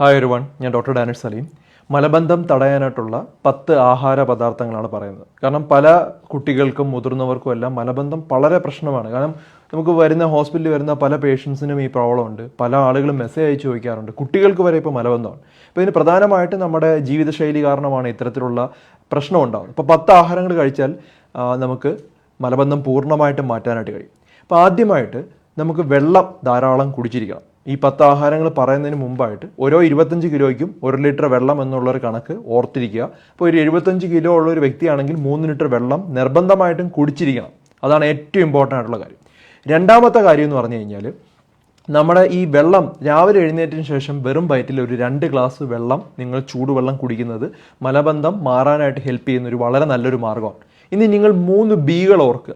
Hi ഒരു one ഞാൻ doctor Danish Saleem മലബന്ധം തടയാനായിട്ടുള്ള പത്ത് ആഹാര പദാർത്ഥങ്ങളാണ് പറയുന്നത്. കാരണം പല കുട്ടികൾക്കും മുതിർന്നവർക്കും എല്ലാം മലബന്ധം വളരെ പ്രശ്നമാണ്. കാരണം നമുക്ക് വരുന്ന ഹോസ്പിറ്റലിൽ വരുന്ന പല പേഷ്യൻസിനും ഈ പ്രോബ്ലം ഉണ്ട്. പല ആളുകളും മെസ്സേജ് അയച്ച് ചോദിക്കാറുണ്ട്. കുട്ടികൾക്ക് വരെ ഇപ്പോൾ മലബന്ധമാണ്. അപ്പോൾ ഇതിന് പ്രധാനമായിട്ട് നമ്മുടെ ജീവിതശൈലി കാരണമാണ് ഇത്തരത്തിലുള്ള പ്രശ്നം ഉണ്ടാകുന്നത് ഇപ്പോൾ പത്ത് ആഹാരങ്ങൾ കഴിച്ചാൽ നമുക്ക് മലബന്ധം പൂർണമായിട്ടും മാറ്റാനായിട്ട് കഴിയും. അപ്പോൾ ആദ്യമായിട്ട് നമുക്ക് വെള്ളം ധാരാളം കുടിച്ചിരിക്കണം. ഈ പത്ത് ആഹാരങ്ങൾ പറയുന്നതിന് മുമ്പായിട്ട് ഓരോ ഇരുപത്തഞ്ച് കിലോയ്ക്കും ഒരു ലിറ്റർ വെള്ളം എന്നുള്ള ഒരു കണക്ക് ഓർത്തിരിക്കുക. അപ്പോൾ ഒരു എഴുപത്തഞ്ച് കിലോ ഉള്ള ഒരു വ്യക്തിയാണെങ്കിൽ മൂന്ന് ലിറ്റർ വെള്ളം നിർബന്ധമായിട്ടും കുടിച്ചിരിക്കണം. അതാണ് ഏറ്റവും ഇമ്പോർട്ടന്റ് ആയിട്ടുള്ള കാര്യം. രണ്ടാമത്തെ കാര്യം എന്ന് പറഞ്ഞു കഴിഞ്ഞാൽ നമ്മുടെ ഈ വെള്ളം രാവിലെ എഴുന്നേറ്റതിന് ശേഷം വെറും വയറ്റിൽ ഒരു രണ്ട് ഗ്ലാസ് വെള്ളം നിങ്ങൾ ചൂടുവെള്ളം കുടിക്കുന്നത് മലബന്ധം മാറാനായിട്ട് ഹെൽപ്പ് ചെയ്യുന്ന ഒരു വളരെ നല്ലൊരു മാർഗമാണ്. ഇനി നിങ്ങൾ മൂന്ന് ബീകൾ ഓർക്കുക.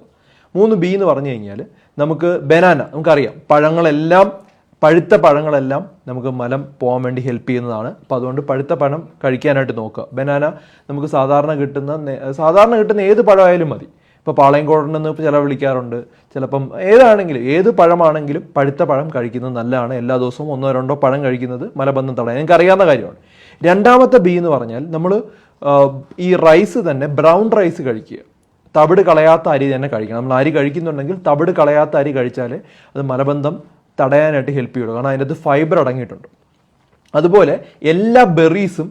മൂന്ന് ബി എന്ന് പറഞ്ഞു കഴിഞ്ഞാൽ നമുക്ക് ബനാന നമുക്കറിയാം. പഴങ്ങളെല്ലാം പഴുത്ത പഴങ്ങളെല്ലാം നമുക്ക് മലം പോകാൻ വേണ്ടി ഹെൽപ്പ് ചെയ്യുന്നതാണ്. അപ്പോൾ അതുകൊണ്ട് പഴുത്ത പഴം കഴിക്കാനായിട്ട് നോക്കുക. ബനാന നമുക്ക് സാധാരണ കിട്ടുന്ന സാധാരണ കിട്ടുന്ന ഏത് പഴമായാലും മതി. ഇപ്പോൾ പാളയംകോടൻ എന്ന് ചില വിളിക്കാറുണ്ട്. ചിലപ്പം ഏതാണെങ്കിലും ഏത് പഴമാണെങ്കിലും പഴുത്ത പഴം കഴിക്കുന്നത് നല്ലതാണ്. എല്ലാ ദിവസവും ഒന്നോ രണ്ടോ പഴം കഴിക്കുന്നത് മലബന്ധം തടയാൻ എനിക്ക് അറിയാവുന്ന കാര്യമാണ്. രണ്ടാമത്തെ ബി എന്ന് പറഞ്ഞാൽ നമ്മൾ ഈ റൈസ് തന്നെ ബ്രൗൺ റൈസ് കഴിക്കുക. തവിട് കളയാത്ത അരി തന്നെ കഴിക്കണം. നമ്മൾ അരി കഴിക്കുന്നുണ്ടെങ്കിൽ തവിട് കളയാത്ത അരി കഴിച്ചാൽ അത് മലബന്ധം തടയാനായിട്ട് ഹെൽപ്പ് ചെയ്യുള്ളൂ. കാരണം അതിനകത്ത് ഫൈബർ അടങ്ങിയിട്ടുണ്ട്. അതുപോലെ എല്ലാ ബെറീസും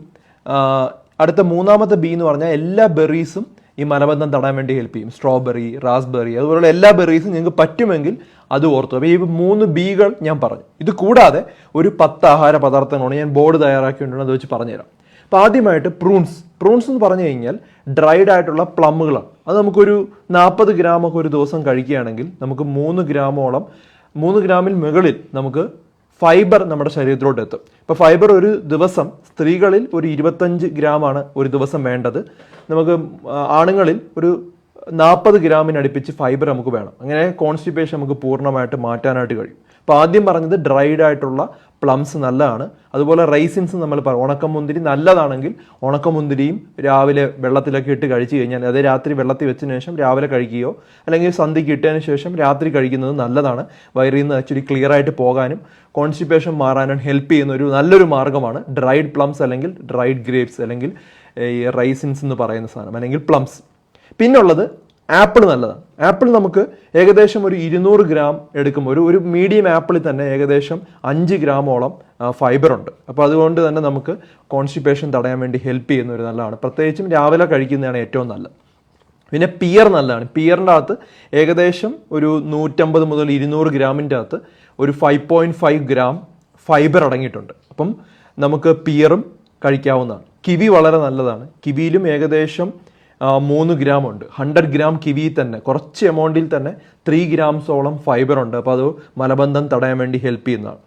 അടുത്ത മൂന്നാമത്തെ ബി എന്ന് പറഞ്ഞാൽ എല്ലാ ബെറീസും ഈ മലബന്ധം തടയാൻ വേണ്ടി ഹെൽപ്പ് ചെയ്യും. സ്ട്രോബെറി റാസ്ബെറി അതുപോലുള്ള എല്ലാ ബെറീസും നിങ്ങൾക്ക് പറ്റുമെങ്കിൽ അത് ഓർത്തു അപ്പോൾ ഈ മൂന്ന് ബികൾ ഞാൻ പറഞ്ഞു. ഇത് കൂടാതെ ഒരു പത്ത് ആഹാര പദാർത്ഥങ്ങളാണ് ഞാൻ ബോർഡ് തയ്യാറാക്കിയിട്ടുണ്ട് അത് വെച്ച് പറഞ്ഞുതരാം. അപ്പോൾ ആദ്യമായിട്ട് പ്രൂൺസ് പ്രൂൺസ് എന്ന് പറഞ്ഞു കഴിഞ്ഞാൽ ഡ്രൈഡ് ആയിട്ടുള്ള പ്ലമ്മുകളാണ് അത് നമുക്കൊരു നാൽപ്പത് ഗ്രാമൊക്കെ ഒരു ദിവസം കഴിക്കുകയാണെങ്കിൽ നമുക്ക് മൂന്ന് ഗ്രാമോളം മൂന്ന് ഗ്രാമിൽ മുകളിൽ നമുക്ക് ഫൈബർ നമ്മുടെ ശരീരത്തിലോട്ട് എത്തും. ഇപ്പോൾ ഫൈബർ ഒരു ദിവസം സ്ത്രീകളിൽ ഒരു ഇരുപത്തഞ്ച് ഗ്രാമാണ് ഒരു ദിവസം വേണ്ടത്. നമുക്ക് ആണുങ്ങളിൽ ഒരു നാൽപ്പത് ഗ്രാമിന് അടുപ്പിച്ച് ഫൈബർ നമുക്ക് വേണം. അങ്ങനെ കോൺസ്റ്റിപ്പേഷൻ നമുക്ക് പൂർണമായിട്ട് മാറ്റാനായിട്ട് കഴിയും. അപ്പോൾ ആദ്യം പറഞ്ഞത് ഡ്രൈഡ് ആയിട്ടുള്ള പ്ലംസ് നല്ലതാണ്. അതുപോലെ റൈസിൻസ് നമ്മൾ പറയും ഉണക്കമുന്തിരി നല്ലതാണെങ്കിൽ ഉണക്കമുന്തിരിയും രാവിലെ വെള്ളത്തിലൊക്കെ ഇട്ട് കഴിച്ചു കഴിഞ്ഞാൽ അതേ രാത്രി വെള്ളത്തിൽ വെച്ചതിന് ശേഷം രാവിലെ കഴിക്കുകയോ അല്ലെങ്കിൽ സന്ധ്യയ്ക്ക് ഇട്ടതിന് ശേഷം രാത്രി കഴിക്കുന്നത് നല്ലതാണ്. വയറിൽ നിന്ന് ആക്ച്വലി ക്ലിയർ ആയിട്ട് പോകാനും കോൺസ്റ്റിപ്പേഷൻ മാറാനും ഹെൽപ്പ് ചെയ്യുന്ന ഒരു നല്ലൊരു മാർഗമാണ് ഡ്രൈഡ് പ്ലംസ് അല്ലെങ്കിൽ ഡ്രൈഡ് ഗ്രേപ്സ് അല്ലെങ്കിൽ ഈ റൈസിൻസ് എന്ന് പറയുന്ന സാധനം അല്ലെങ്കിൽ പ്ലംസ് പിന്നുള്ളത് ആപ്പിൾ നല്ലതാണ്. ആപ്പിൾ നമുക്ക് ഏകദേശം ഒരു ഇരുന്നൂറ് ഗ്രാം എടുക്കുമ്പോൾ ഒരു ഒരു മീഡിയം ആപ്പിളിൽ തന്നെ ഏകദേശം അഞ്ച് ഗ്രാമോളം ഫൈബർ ഉണ്ട്. അപ്പോൾ അതുകൊണ്ട് തന്നെ നമുക്ക് കോൺസ്റ്റിപ്പേഷൻ തടയാൻ വേണ്ടി ഹെൽപ്പ് ചെയ്യുന്ന ഒരു നല്ലതാണ്. പ്രത്യേകിച്ചും രാവിലെ കഴിക്കുന്നതാണ് ഏറ്റവും നല്ലത്. പിന്നെ പിയർ നല്ലതാണ്. പിയറിന്റെ അകത്ത് ഏകദേശം ഒരു നൂറ്റമ്പത് മുതൽ ഇരുന്നൂറ് ഗ്രാമിന്റെ അകത്ത് ഒരു five point five gram fibre അടങ്ങിയിട്ടുണ്ട്. അപ്പം നമുക്ക് പിയറും കഴിക്കാവുന്നതാണ്. കിവി വളരെ നല്ലതാണ്. കിവിയിലും ഏകദേശം മൂന്ന് ഗ്രാം ഉണ്ട്. ഹൺഡ്രഡ് ഗ്രാം കിവി തന്നെ. കുറച്ച് എമൗണ്ടിൽ തന്നെ ത്രീ ഗ്രാംസോളം ഫൈബർ ഉണ്ട്. അപ്പോൾ അത് മലബന്ധം തടയാൻ വേണ്ടി ഹെൽപ്പ് ചെയ്യുന്നതാണ്.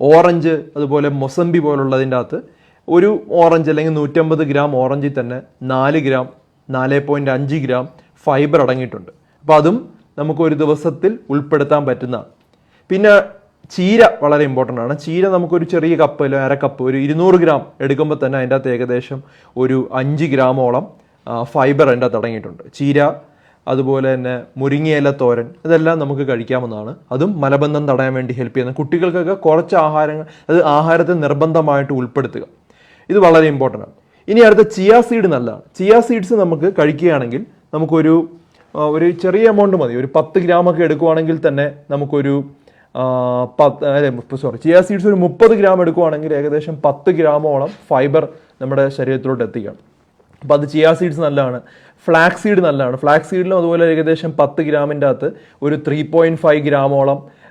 ഓറഞ്ച് അതുപോലെ മൊസംബി പോലുള്ളതിന്റെ അകത്ത് ഒരു ഓറഞ്ച് അല്ലെങ്കിൽ നൂറ്റമ്പത് ഗ്രാം ഓറഞ്ചിൽ തന്നെ നാല് ഗ്രാം നാല് പോയിന്റ് അഞ്ച് ഗ്രാം ഫൈബർ അടങ്ങിയിട്ടുണ്ട്. അപ്പോൾ അതും നമുക്ക് ഒരു ദിവസത്തിൽ ഉൾപ്പെടുത്താൻ പറ്റുന്നതാണ്. പിന്നെ ചീര വളരെ ഇമ്പോർട്ടന്റ് ആണ്. ചീര നമുക്കൊരു ചെറിയ കപ്പ് അല്ലെങ്കിൽ അര കപ്പ് ഒരു ഇരുന്നൂറ് ഗ്രാം എടുക്കുമ്പോൾ തന്നെ അതിന്റെ അകത്ത് ഏകദേശം ഒരു അഞ്ച് ഗ്രാമോളം ഫൈബർ അതിന്റെ അടങ്ങിയിട്ടുണ്ട് ചീര അതുപോലെ തന്നെ മുരിങ്ങയില തോരൻ ഇതെല്ലാം നമുക്ക് കഴിക്കാമെന്നാണ് അതും മലബന്ധം തടയാൻ വേണ്ടി ഹെൽപ്പ് ചെയ്യുന്ന കുട്ടികൾക്കൊക്കെ കുറച്ച് ആഹാരങ്ങൾ അത് ആഹാരത്തെ നിർബന്ധമായിട്ട് ഉൾപ്പെടുത്തുക. ഇത് വളരെ ഇമ്പോർട്ടന്റ് ആണ്. ഇനി അടുത്ത ചിയാ സീഡ് നല്ലതാണ്. ചിയാ സീഡ്സ് നമുക്ക് കഴിക്കുകയാണെങ്കിൽ നമുക്കൊരു ഒരു ചെറിയ എമൗണ്ട് മതി. ഒരു പത്ത് ഗ്രാമൊക്കെ എടുക്കുവാണെങ്കിൽ തന്നെ നമുക്കൊരു പത്ത് അല്ലെ സോറി ചിയാ സീഡ്സ് ഒരു മുപ്പത് ഗ്രാം എടുക്കുവാണെങ്കിൽ ഏകദേശം പത്ത് ഗ്രാമോളം ഫൈബർ നമ്മുടെ ശരീരത്തിലോട്ട് എത്തിക്കണം. അപ്പോൾ അത് ചിയാ സീഡ്സ് നല്ലതാണ്. ഫ്ലാക്സ് സീഡ് നല്ലതാണ്. ഫ്ലാക്സ് സീഡിലും അതുപോലെ ഏകദേശം പത്ത് ഗ്രാമിന്റെ അകത്ത് ഒരു ത്രീ പോയിന്റ് ഫൈവ് ഗ്രാമോളം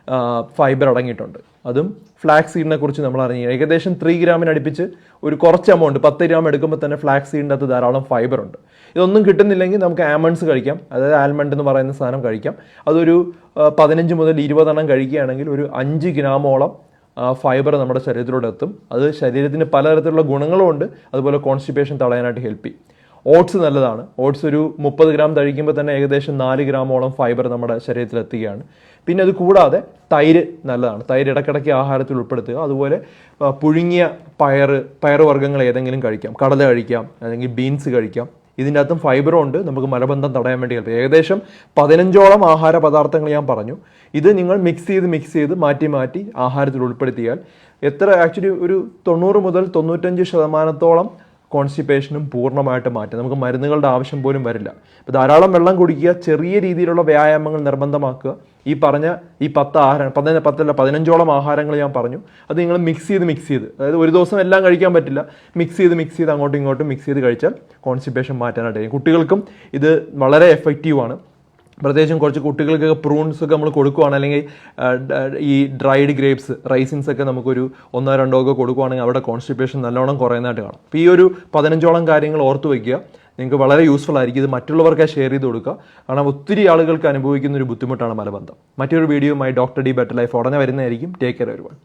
ഫൈബർ അടങ്ങിയിട്ടുണ്ട്. അതും ഫ്ലാക്സ് സീഡിനെ കുറിച്ച് നമ്മൾ അറിഞ്ഞു ഏകദേശം ത്രീ ഗ്രാമിന് അടുപ്പിച്ച് ഒരു കുറച്ച് എമൗണ്ട് പത്ത് ഗ്രാം എടുക്കുമ്പോൾ തന്നെ ഫ്ലാക്സ് സീഡിന്റെ അകത്ത് ധാരാളം ഫൈബർ ഉണ്ട്. ഇതൊന്നും കിട്ടുന്നില്ലെങ്കിൽ നമുക്ക് ആമണ്ട്സ് കഴിക്കാം. അതായത് ആൽമണ്ട് എന്ന് പറയുന്ന സാധനം കഴിക്കാം. അതൊരു പതിനഞ്ച് മുതൽ ഇരുപതെണ്ണം കഴിക്കുകയാണെങ്കിൽ ഒരു അഞ്ച് ഗ്രാമോളം ഫൈബർ നമ്മുടെ ശരീരത്തിലൂടെ എത്തും അത് ശരീരത്തിന് പലതരത്തിലുള്ള ഗുണങ്ങളും ഉണ്ട്. അതുപോലെ കോൺസ്റ്റിപ്പേഷൻ തടയാനായിട്ട് ഹെൽപ്പ് ചെയ്യും. ഓട്സ് നല്ലതാണ്. ഓട്സ് ഒരു മുപ്പത് ഗ്രാം കഴിക്കുമ്പോൾ തന്നെ ഏകദേശം നാല് ഗ്രാമോളം ഫൈബർ നമ്മുടെ ശരീരത്തിൽ എത്തുകയാണ് പിന്നെ അത് കൂടാതെ തൈര് നല്ലതാണ്. തൈര് ഇടയ്ക്കിടയ്ക്ക് ആഹാരത്തിൽ ഉൾപ്പെടുത്തുക. അതുപോലെ പുഴുങ്ങിയ പയർ പയർ വർഗങ്ങൾ ഏതെങ്കിലും കഴിക്കാം. കടല കഴിക്കാം. അല്ലെങ്കിൽ ബീൻസ് കഴിക്കാം. ഇതിന്റെ അകത്തും ഫൈബറും ഉണ്ട് നമുക്ക് മലബന്ധം തടയാൻ വേണ്ടി കഴിയും. ഏകദേശം പതിനഞ്ചോളം ആഹാര പദാർത്ഥങ്ങൾ ഞാൻ പറഞ്ഞു ഇത് നിങ്ങൾ മിക്സ് ചെയ്ത് മിക്സ് ചെയ്ത് മാറ്റി മാറ്റി ആഹാരത്തിൽ ഉൾപ്പെടുത്തിയാൽ എത്ര ആക്ച്വലി ഒരു തൊണ്ണൂറ് മുതൽ തൊണ്ണൂറ്റഞ്ച് ശതമാനത്തോളം കോൺസ്റ്റിപ്പേഷനും പൂർണമായിട്ട് മാറ്റും. നമുക്ക് മരുന്നുകളുടെ ആവശ്യം പോലും വരില്ല. ഇപ്പോൾ ധാരാളം വെള്ളം കുടിക്കുക ചെറിയ രീതിയിലുള്ള വ്യായാമങ്ങൾ നിർബന്ധമാക്കുക. ഈ പറഞ്ഞ ഈ പത്ത് ആഹാരം പതിന പത്തല്ല പതിനഞ്ചോളം ആഹാരങ്ങൾ ഞാൻ പറഞ്ഞു. അത് നിങ്ങൾ മിക്സ് ചെയ്ത് മിക്സ് ചെയ്ത്. അതായത് ഒരു ദിവസം എല്ലാം കഴിക്കാൻ പറ്റില്ല. മിക്സ് ചെയ്ത് മിക്സ് ചെയ്ത് അങ്ങോട്ടും ഇങ്ങോട്ടും മിക്സ് ചെയ്ത് കഴിച്ചാൽ കോൺസ്റ്റിപ്പേഷൻ മാറ്റാനായിട്ട് കുട്ടികൾക്കും ഇത് വളരെ എഫക്റ്റീവാണ് പ്രത്യേകിച്ചും കുറച്ച് കുട്ടികൾക്കൊക്കെ പ്രൂൺസ് ഒക്കെ നമ്മൾ കൊടുക്കുവാണ്. അല്ലെങ്കിൽ ഈ ഡ്രൈഡ് ഗ്രേപ്സ് റൈസിൻസ് ഒക്കെ നമുക്കൊരു ഒന്നോ രണ്ടോ ഒക്കെ കൊടുക്കുവാണെങ്കിൽ അവിടെ കോൺസ്റ്റിപ്പേഷൻ നല്ലോണം കുറയുന്നതായിട്ട് കാണാം. അപ്പോൾ ഈ ഒരു പതിനഞ്ചോളം കാര്യങ്ങൾ ഓർത്ത് വയ്ക്കുക നിങ്ങൾക്ക് വളരെ യൂസ്ഫുൾ ആയിരിക്കും. ഇത് മറ്റുള്ളവർക്ക് ഷെയർ ചെയ്ത് കൊടുക്കുക. കാരണം ഒത്തിരി ആളുകൾക്ക് അനുഭവിക്കുന്ന ഒരു ബുദ്ധിമുട്ടാണ് മലബന്ധം. മറ്റൊരു വീഡിയോയുമായി ഡോക്ടർ ഡി ബെറ്റർ ലൈഫ് ഉടനെ വരുന്നതായിരിക്കും. ടേക്ക് കെയർ ഒരുപാട്